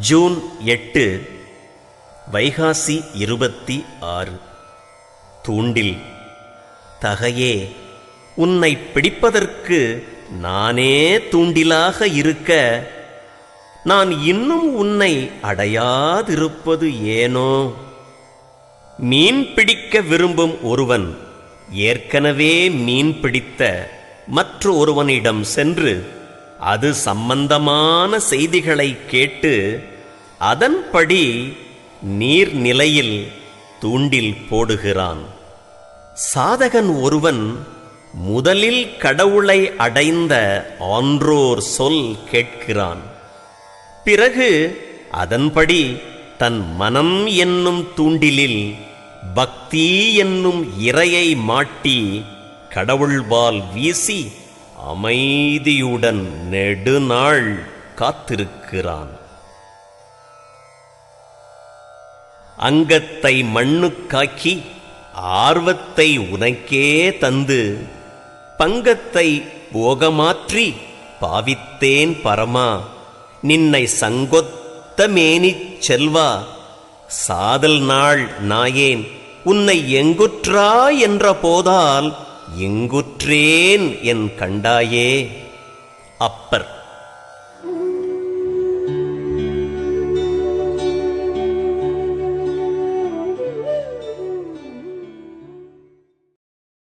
June எட்டு வைகாசி இருபத்தி ஆறு. தூண்டில் தகையே உன்னை பிடிப்பதற்கு நானே தூண்டிலாக இருக்க நான் இன்னும் உன்னை அடையாதிருப்பது ஏனோ? மீன் பிடிக்க விரும்பும் ஒருவன் ஏற்கனவே மீன் பிடித்த மற்ற ஒருவனிடம் சென்று அது சம்பந்தமான செய்திகளை கேட்டு அதன்படி நீர்நிலையில் தூண்டில் போடுகிறான். சாதகன் ஒருவன் முதலில் கடவுளை அடைந்த ஆன்றோர் சொல் கேட்கிறான். பிறகு அதன்படி தன் மனம் என்னும் தூண்டிலில் பக்தி என்னும் இறையை மாட்டி கடவுள்வால் வீசி அமைதியுடன் நெடுநாள் காத்திருக்கிறான். அங்கத்தை மண்ணுக்காக்கி ஆர்வத்தை உனக்கே தந்து பங்கத்தை போகமாற்றி பாவித்தேன் பரமா. நின்னை சங்கொத்த மேனிச் செல்வா சாதல் நாள் நாயேன். உன்னை எங்குற்றா என்ற போதால் எங்குற்றேன் என் கண்டாயே அப்பர்.